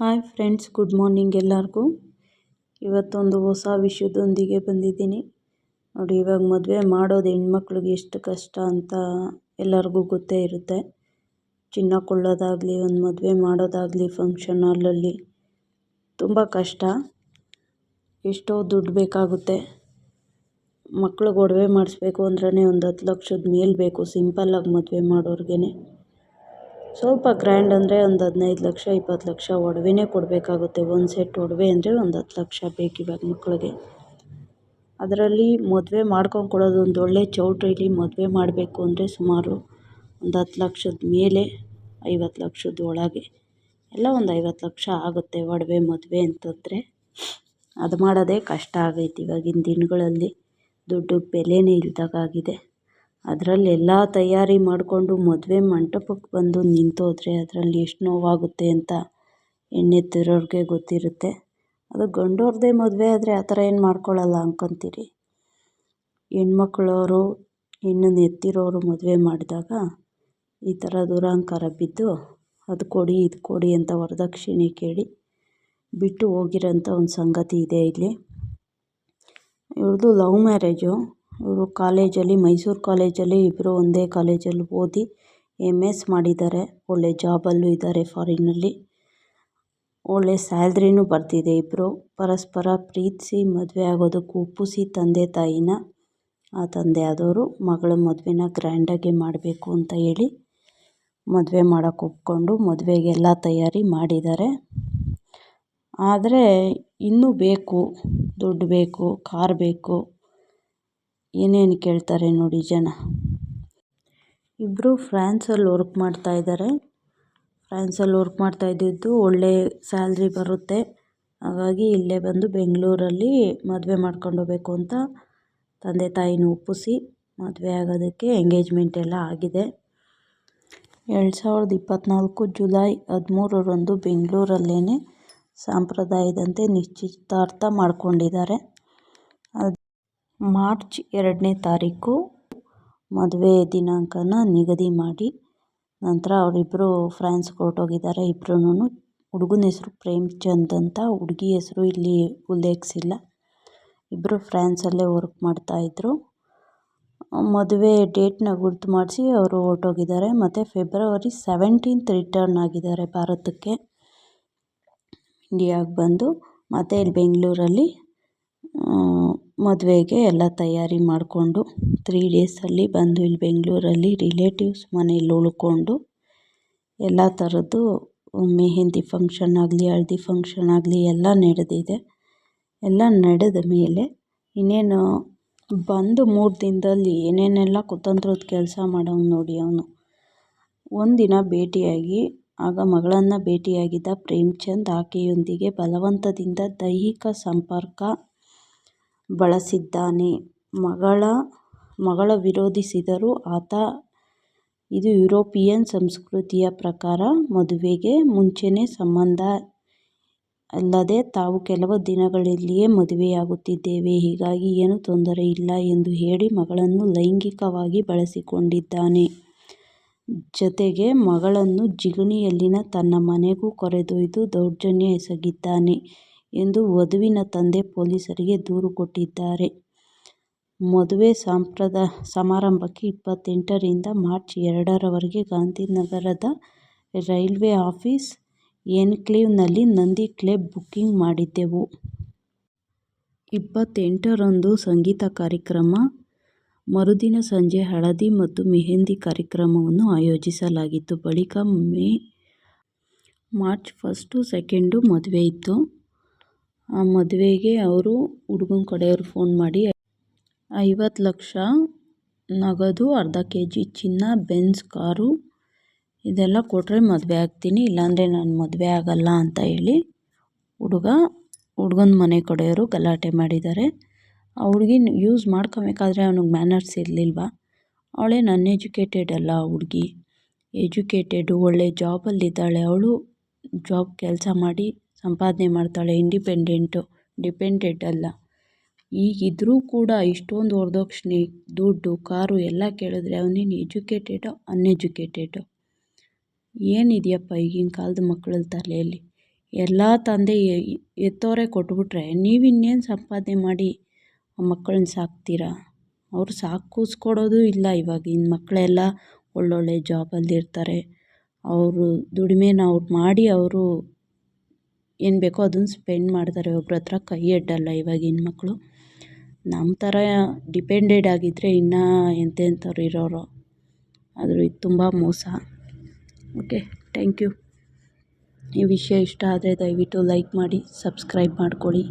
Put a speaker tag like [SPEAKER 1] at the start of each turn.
[SPEAKER 1] Hi friends, good morning ಎಲ್ಲರಿಗೂ. ಇವತ್ತೊಂದು ಹೊಸ ವಿಷಯದೊಂದಿಗೆ ಬಂದಿದ್ದೀನಿ. ನೋಡಿ, ಇವಾಗ ಮದುವೆ ಮಾಡೋದು ಹೆಣ್ಮಕ್ಳಿಗೆ ಎಷ್ಟು ಕಷ್ಟ ಅಂತ ಎಲ್ಲರಿಗೂ ಗೊತ್ತೇ ಇರುತ್ತೆ. ಚಿನ್ನ ಕೊಳ್ಳೋದಾಗಲಿ, ಒಂದು ಮದುವೆ ಮಾಡೋದಾಗಲಿ ಫಂಕ್ಷನ್ ಹಾಲಲ್ಲಿ ತುಂಬ ಕಷ್ಟ. ಎಷ್ಟೋ ದುಡ್ಡು ಬೇಕಾಗುತ್ತೆ. ಮಕ್ಳಿಗೆ ಒಡವೆ ಮಾಡಿಸ್ಬೇಕು ಅಂದ್ರೇ ಒಂದು ಹತ್ತು ಲಕ್ಷದ ಮೇಲೆ ಬೇಕು ಸಿಂಪಲ್ಲಾಗಿ ಮದುವೆ ಮಾಡೋರ್ಗೆ ಸ್ವಲ್ಪ ಗ್ರ್ಯಾಂಡ್ ಅಂದರೆ ಒಂದು ಹದಿನೈದು ಲಕ್ಷ, ಇಪ್ಪತ್ತು ಲಕ್ಷ ಒಡವೆನೇ ಕೊಡಬೇಕಾಗುತ್ತೆ. ಒಂದು ಸೆಟ್ ಒಡವೆ ಅಂದರೆ ಒಂದು ಹತ್ತು ಲಕ್ಷ ಬೇಕು ಇವಾಗ ಮಕ್ಕಳಿಗೆ ಅದರಲ್ಲಿ ಮದುವೆ ಮಾಡ್ಕೊಂಡು ಕೊಡೋದು ಒಂದು ಒಳ್ಳೆ ಚೌಲ್ಟ್ರಿಲಿ ಮದುವೆ ಮಾಡಬೇಕು ಅಂದರೆ ಸುಮಾರು ಒಂದು ಹತ್ತು ಲಕ್ಷದ ಮೇಲೆ, ಐವತ್ತು ಲಕ್ಷದ ಒಳಗೆ ಎಲ್ಲ ಒಂದು ಐವತ್ತು ಲಕ್ಷ ಆಗುತ್ತೆ ಒಡವೆ ಮದುವೆ ಅಂತಂದರೆ. ಅದು ಮಾಡೋದೇ ಕಷ್ಟ ಆಗೈತೆ ಇವಾಗಿನ ದಿನಗಳಲ್ಲಿ. ದುಡ್ಡು ಬೆಲೆನೇ ಇಲ್ದಾಗಾಗಿದೆ. ಅದರಲ್ಲಿ ಎಲ್ಲ ತಯಾರಿ ಮಾಡಿಕೊಂಡು ಮದುವೆ ಮಂಟಪಕ್ಕೆ ಬಂದು ನಿಂತೋದ್ರೆ ಅದರಲ್ಲಿ ಎಷ್ಟು ನೋವಾಗುತ್ತೆ ಅಂತ ಹೆಣ್ಣೆತ್ತಿರೋರಿಗೆ ಗೊತ್ತಿರುತ್ತೆ. ಅದು ಗಂಡೋರದೇ ಮದುವೆ ಆದರೆ ಆ ಥರ ಏನು ಮಾಡ್ಕೊಳ್ಳಲ್ಲ ಅಂದ್ಕೊಂತೀರಿ ಹೆಣ್ಮಕ್ಳವರು ಹೆಣ್ಣನ್ನು ಎತ್ತಿರೋರು ಮದುವೆ ಮಾಡಿದಾಗ ಈ ಥರ ದುರಹಂಕಾರ ಬಿದ್ದು ಅದು ಕೊಡಿ, ಇದು ಕೊಡಿ ಅಂತ ವರದಕ್ಷಿಣೆ ಕೇಳಿ ಬಿಟ್ಟು ಹೋಗಿರೋಂಥ ಒಂದು ಸಂಗತಿ ಇದೆ ಇಲ್ಲಿ. ಇವ್ರದ್ದು ಲವ್ ಮ್ಯಾರೇಜು. ಇವರು ಕಾಲೇಜಲ್ಲಿ, ಮೈಸೂರು ಕಾಲೇಜಲ್ಲಿ ಇಬ್ಬರು ಒಂದೇ ಕಾಲೇಜಲ್ಲಿ ಓದಿ ಎಂ ಎಸ್ ಮಾಡಿದ್ದಾರೆ. ಒಳ್ಳೆ ಜಾಬಲ್ಲೂ ಇದ್ದಾರೆ ಫಾರಿನ್ನಲ್ಲಿ ಒಳ್ಳೆ ಸ್ಯಾಲ್ರಿನೂ ಬರ್ತಿದೆ ಇಬ್ಬರು ಪರಸ್ಪರ ಪ್ರೀತಿಸಿ ಮದುವೆ ಆಗೋದಕ್ಕೆ ಒಪ್ಪಿಸಿ ತಂದೆ ತಾಯಿನ, ಆ ತಂದೆ ಆದವರು ಮಗಳ ಮದುವೆನ ಗ್ರ್ಯಾಂಡಾಗಿ ಮಾಡಬೇಕು ಅಂತ ಹೇಳಿ ಮದುವೆ ಮಾಡೋಕೆ ಒಪ್ಕೊಂಡು ಮದುವೆಗೆಲ್ಲ ತಯಾರಿ ಮಾಡಿದ್ದಾರೆ. ಆದರೆ ಇನ್ನೂ ಬೇಕು, ದುಡ್ಡು ಬೇಕು, ಕಾರ್ ಬೇಕು ಏನೇನು ಕೇಳ್ತಾರೆ ನೋಡಿ ಜನ. ಇಬ್ಬರು ಫ್ರಾನ್ಸಲ್ಲಿ ವರ್ಕ್ ಮಾಡ್ತಾ ಇದ್ದಾರೆ ಫ್ರಾನ್ಸಲ್ಲಿ ವರ್ಕ್ ಮಾಡ್ತಾ ಇದ್ದಿದ್ದು ಒಳ್ಳೆ ಸ್ಯಾಲ್ರಿ ಬರುತ್ತೆ. ಹಾಗಾಗಿ ಇಲ್ಲೇ ಬಂದು ಬೆಂಗಳೂರಲ್ಲಿ ಮದುವೆ ಮಾಡ್ಕೊಂಡು ಹೋಗ್ಬೇಕು ಅಂತ ತಂದೆ ತಾಯಿನ ಒಪ್ಪಿಸಿ ಮದುವೆ ಆಗೋದಕ್ಕೆ ಎಂಗೇಜ್ಮೆಂಟ್ ಎಲ್ಲ ಆಗಿದೆ. ಎರಡು ಸಾವಿರದ ಇಪ್ಪತ್ತ್ನಾಲ್ಕು ಜುಲೈ ಹದಿಮೂರರಂದು ಬೆಂಗಳೂರಲ್ಲೇ ಸಾಂಪ್ರದಾಯದಂತೆ ನಿಶ್ಚಿತಾರ್ಥ ಮಾಡ್ಕೊಂಡಿದ್ದಾರೆ. ಮಾರ್ಚ್ ಎರಡನೇ ತಾರೀಕು ಮದುವೆ ದಿನಾಂಕನ ನಿಗದಿ ಮಾಡಿ ನಂತರ ಅವರಿಬ್ಬರು ಫ್ರಾನ್ಸ್ಗೆ ಹೊರಟೋಗಿದ್ದಾರೆ ಇಬ್ರೂ ಹುಡುಗನ ಹೆಸರು ಪ್ರೇಮ್ಚಂದ್ ಅಂತ, ಹುಡುಗಿ ಹೆಸರು ಇಲ್ಲಿ ಉಲ್ಲೇಖಿಸಿಲ್ಲ ಇಬ್ಬರು ಫ್ರಾನ್ಸಲ್ಲೇ ವರ್ಕ್ ಮಾಡ್ತಾಯಿದ್ರು ಮದುವೆ ಡೇಟ್ನ ಗುರ್ತು ಮಾಡಿಸಿ ಅವರು ಹೊರಟೋಗಿದ್ದಾರೆ. ಮತ್ತು ಫೆಬ್ರವರಿ ಸೆವೆಂಟೀನ್ತ್ ರಿಟರ್ನ್ ಆಗಿದ್ದಾರೆ ಭಾರತಕ್ಕೆ. ಇಂಡಿಯಾಗೆ ಬಂದು, ಮತ್ತೆ ಇಲ್ಲಿ ಬೆಂಗಳೂರಲ್ಲಿ ಮದುವೆಗೆ ಎಲ್ಲ ತಯಾರಿ ಮಾಡಿಕೊಂಡು ತ್ರೀ ಡೇಸಲ್ಲಿ ಬಂದು ಇಲ್ಲಿ ಬೆಂಗಳೂರಲ್ಲಿ ರಿಲೇಟಿವ್ಸ್ ಮನೇಲಿ ಉಳ್ಕೊಂಡು ಎಲ್ಲ ಥರದ್ದು ಮೆಹೆಂದಿ ಫಂಕ್ಷನ್ ಆಗಲಿ, ಹಳ್ದಿ ಫಂಕ್ಷನ್ ಆಗಲಿ ಎಲ್ಲ ನಡೆದಿದೆ. ಎಲ್ಲ ನಡೆದ ಮೇಲೆ ಇನ್ನೇನು ಬಂದು ಮೂರು ದಿನದಲ್ಲಿ ಏನೇನೆಲ್ಲ ಕುತಂತ್ರದ ಕೆಲಸ ಮಾಡೋನು ನೋಡಿ ಅವನು. ಒಂದಿನ ಭೇಟಿಯಾಗಿ, ಆಗ ಮಗಳನ್ನು ಭೇಟಿಯಾಗಿದ್ದ ಪ್ರೇಮ್ಚಂದ್ ಆಕೆಯೊಂದಿಗೆ ಬಲವಂತದಿಂದ ದೈಹಿಕ ಸಂಪರ್ಕ ಬಳಸಿದ್ದಾನೆ. ಮಗಳ ಮಗಳ ವಿರೋಧಿಸಿದರು ಆತ ಇದು ಯುರೋಪಿಯನ್ ಸಂಸ್ಕೃತಿಯ ಪ್ರಕಾರ ಮದುವೆಗೆ ಮುಂಚೆನೇ ಸಂಬಂಧ ಅಲ್ಲದೆ ತಾವು ಕೆಲವು ದಿನಗಳಲ್ಲಿಯೇ ಮದುವೆಯಾಗುತ್ತಿದ್ದೇವೆ. ಹೀಗಾಗಿ ಏನೂ ತೊಂದರೆ ಇಲ್ಲ ಎಂದು ಹೇಳಿ ಮಗಳನ್ನು ಲೈಂಗಿಕವಾಗಿ ಬಳಸಿಕೊಂಡಿದ್ದಾನೆ. ಜತೆಗೆ ಮಗಳನ್ನು ಜಿಗಣಿಯಲ್ಲಿನ ತನ್ನ ಮನೆಗೂ ಕರೆದೊಯ್ದು ದೌರ್ಜನ್ಯ ಎಸಗಿದ್ದಾನೆ. ಎಂದು ವಧುವಿನ ತಂದೆ ಪೊಲೀಸರಿಗೆ ದೂರು ಕೊಟ್ಟಿದ್ದಾರೆ. ಮದುವೆ ಸಂಪ್ರದ ಸಮಾರಂಭಕ್ಕೆ ಇಪ್ಪತ್ತೆಂಟರಿಂದ ಮಾರ್ಚ್ ಎರಡರವರೆಗೆ ಗಾಂಧಿನಗರದ ರೈಲ್ವೆ ಆಫೀಸ್ ಎನ್ಕ್ಲೇವ್ನಲ್ಲಿ ನಂದಿ ಕ್ಲಬ್ ಬುಕ್ಕಿಂಗ್ ಮಾಡಿದ್ದೆವು. ಇಪ್ಪತ್ತೆಂಟರಂದು ಸಂಗೀತ ಕಾರ್ಯಕ್ರಮ, ಮರುದಿನ ಸಂಜೆ ಹಳದಿ ಮತ್ತು ಮೆಹಂದಿ ಕಾರ್ಯಕ್ರಮವನ್ನು ಆಯೋಜಿಸಲಾಗಿತ್ತು. ಬಳಿಕ ಮೇ, ಮಾರ್ಚ್ ಫಸ್ಟು ಸೆಕೆಂಡು ಮದುವೆ ಇತ್ತು. ಆ ಮದುವೆಗೆ ಅವರು ಹುಡುಗನ ಕಡೆಯವರು ಫೋನ್ ಮಾಡಿ ಐವತ್ತು ಲಕ್ಷ ನಗದು, ಅರ್ಧ ಕೆ ಜಿ ಚಿನ್ನ ಬೆನ್ಸ್ ಕಾರು ಇದೆಲ್ಲ ಕೊಟ್ಟರೆ ಮದುವೆ ಆಗ್ತೀನಿ, ಇಲ್ಲಾಂದರೆ ನಾನು ಮದುವೆ ಆಗಲ್ಲ ಅಂತ ಹೇಳಿ ಹುಡುಗ, ಹುಡುಗನ ಮನೆ ಕಡೆಯವರು ಗಲಾಟೆ ಮಾಡಿದ್ದಾರೆ. ಆ ಹುಡುಗಿನ ಯೂಸ್ ಮಾಡ್ಕೊಬೇಕಾದ್ರೆ ಅವನಿಗೆ ಮ್ಯಾನರ್ಸ್ ಇರಲಿಲ್ವಾ? ನನ್ನ ಎಜುಕೇಟೆಡ್ ಅಲ್ಲ ಹುಡ್ಗಿ. ಎಜುಕೇಟೆಡು ಒಳ್ಳೆ ಜಾಬಲ್ಲಿದ್ದಾಳೆ ಅವಳು ಜಾಬ್ ಕೆಲಸ ಮಾಡಿ ಸಂಪಾದನೆ ಮಾಡ್ತಾಳೆ ಇಂಡಿಪೆಂಡೆಂಟು ಡಿಪೆಂಡೆಂಟ್ ಅಲ್ಲ. ಈಗಿದ್ರೂ ಕೂಡ ಇಷ್ಟೊಂದು ವರದಕ್ಷಿಣೆ, ದುಡ್ಡು, ಕಾರು ಎಲ್ಲ ಕೇಳಿದ್ರೆ ಅವನೇನು ಎಜುಕೇಟೆಡು ಅನ್ಎಜುಕೇಟೆಡು ಏನಿದೆಯಪ್ಪ ಈಗಿನ ಕಾಲದ ಮಕ್ಕಳ ತಲೆಯಲ್ಲಿ? ಎಲ್ಲ ತಂದೆ ಎತ್ತೋರೆ ಕೊಟ್ಬಿಟ್ರೆ ನೀವಿನ್ನೇನು ಸಂಪಾದನೆ ಮಾಡಿ ಆ ಮಕ್ಕಳನ್ನ ಸಾಕ್ತೀರಾ? ಅವ್ರು ಸಾಕಿಸ್ಕೊಡೋದು ಇಲ್ಲ ಇವಾಗಿನ ಮಕ್ಕಳೆಲ್ಲ ಒಳ್ಳೊಳ್ಳೆ ಜಾಬಲ್ಲಿರ್ತಾರೆ ಅವರು ದುಡಿಮೆನ ಅವ್ರು ಮಾಡಿ ಅವರು ಏನು ಬೇಕೋ ಅದನ್ನು ಸ್ಪೆಂಡ್ ಮಾಡ್ತಾರೆ. ಒಬ್ರ ಹತ್ರ ಕೈ ಎಟ್ಟಲ್ಲ ಇವಾಗಿನ ಮಕ್ಕಳು ನಮ್ಮ ಥರ ಡಿಪೆಂಡೆಡ್ ಆಗಿದ್ದರೆ ಇನ್ನೂ ಎಂತೆಂಥವ್ರು ಇರೋರು. ಆದರೂ ಇದು ತುಂಬ ಮೋಸ. ಓಕೆ ಥ್ಯಾಂಕ್ ಯು ಈ ವಿಷಯ ಇಷ್ಟ ಆದರೆ ದಯವಿಟ್ಟು ಲೈಕ್ ಮಾಡಿ ಸಬ್ಸ್ಕ್ರೈಬ್ ಮಾಡ್ಕೊಳ್ಳಿ.